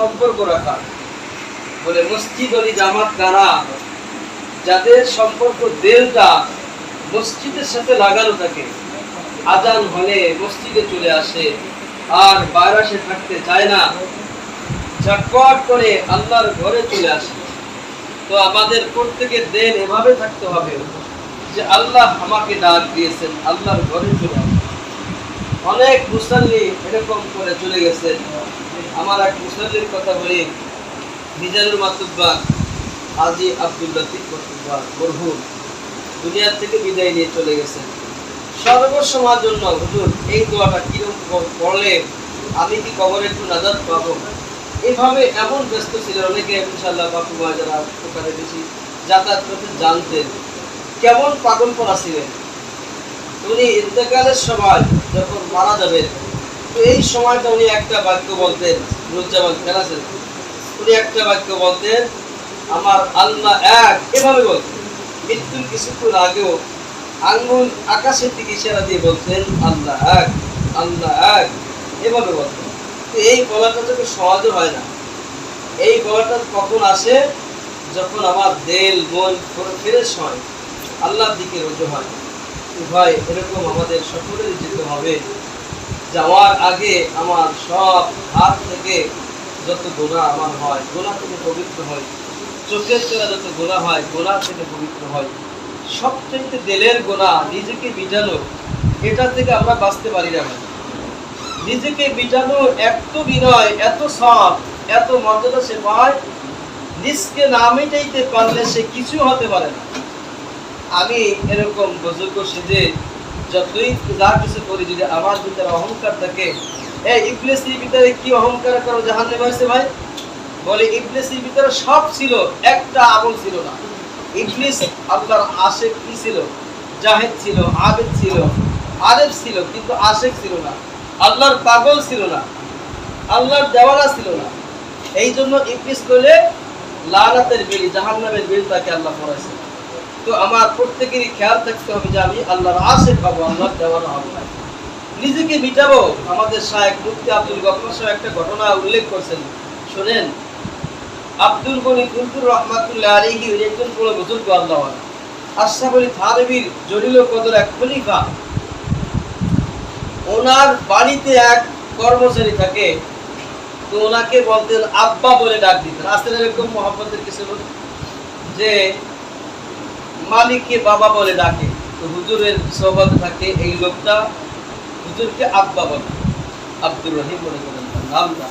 সম্পর্ক রাখা। বলে মসজিদ অলি জামাত কারা? যাদের সম্পর্ক দেলটা মসজিদের সাথে লাগানো থাকে আজান হলে মসজিদে চলে আসে, আর বাইরাসে থাকতে চায় না। ঝটপট করে আল্লাহর ঘরে চলে আসে। তো আমাদের প্রত্যেকের দেন এভাবে থাকতে হবে যে আল্লাহ আমাকে ডাক দিয়েছেন, আল্লাহর ঘরে চলে আসে। অনেক মুসল্লি এরকম করে চলে গেছে। আমার এক মুসল্লির কথা বলি, মিজানুর মাতুব্বা আজি আব্দুল লতিফ মাতুব্বা দুনিয়ার থেকে বিদায় নিয়ে চলে গেছেন সর্বসময়ের জন্য, হুজুর, এই দোয়াটা কীরকম পড়লে আমি কি কবরে একটু নাজাদ পাবো? এভাবে এমন ব্যস্ত ছিলেন অনেকে ইনশাল্লাহ বাপুমা যারা ওখানে বেশি যাতায়াত করতে জানতেন। কেমন পাগল করা ছিলেন। উনি ইন্তেকালের সময় যখন মারা যাবেন তো এই সময়টা উনি একটা বাক্য বলতেন নুরজামান খেলাছেন উনি একটা বাক্য বলতেন, আমার আল্লাহ এক। এভাবে বলতেন। মৃত্যুর কিছুক্ষণ আগেও আঙ্গুল আকাশের দিকে ইশারা দিয়ে বলতেন, আল্লাহ এক আল্লাহ এক। এভাবে বলতেন। তো এই বলাটা যখন সহজে হয় না। এই বলাটা কখন আসে? যখন আমার দেল, মন ফ্রেশ হয়, আল্লাহর দিকে রুজু হয়। ভাই এরকম আমাদের সকলের যেতে হবে। যাওয়ার আগে আমার সব হাত থেকে যত গোনা আমার হয়, গোনা থেকে পবিত্র হয়। চোখের চোরা যত গোনা হয়, গোনা থেকে পবিত্র হয়। সবচেয়ে দেলের গোনা, নিজেকে বিজানো এটা থেকে আমরা বাঁচতে পারি না নিজেকে বিজানো এত বিনয়, এত সব এত মর্যাদা সে পায়, নিজকে না মেটাইতে পারলে সে কিছু হতে পারে না। আমি এরকম বুজুর্গ সেজে যতই যা কিছু করি, যদি আমার ভিতরে অহংকার থাকে, এই ভিতরে কি অহংকার করো? জাহান্নে হয়েছে ভাই। বলে ভিতরে সব ছিল, একটা আমল ছিল না। ইবলিস আল্লাহর কি ছিল? জাহেদ ছিল, আবেদ ছিল ছিল, কিন্তু আশেক ছিল না। আল্লাহর পাগল ছিল না। আল্লাহর দেওয়ালা ছিল না। এই জন্য ইবলিস করলে লানাতের বেলি জাহান্নামের বেলি তাকে আল্লাহ পড়াইছে তো আমার প্রত্যেকেরই খেয়াল থাকতে হবে যে আমি আল্লাহর আশেক পাবো আল্লাহর দেওয়ানা হব। নিজেকে মিটাবো। আমাদের শায়েক মুফতি আব্দুল গফর সাহেব একটা ঘটনা উল্লেখ করছেন। শোনেন, আব্দুল গনি কুলতুর রহমাতুল্লাহ আলাইহি উনি একজন বড় বুজুর্গ আল্লাহ আশরাফ আলী থানবীর জলিল কদর এক খলিফা। ওনার বাড়িতে এক কর্মচারী থাকে। তো ওনাকে বলতেন আব্বা বলে ডাক দিতেন। আসলে এরকম মোহাম্মদের কিছু যে মালিককে বাবা বলে ডাকে। তো হুজুরের সহবাদ থাকে এই লোকটা। হুজুরকে আব্বা বলে। আব্দুর রহিম বলে নামটা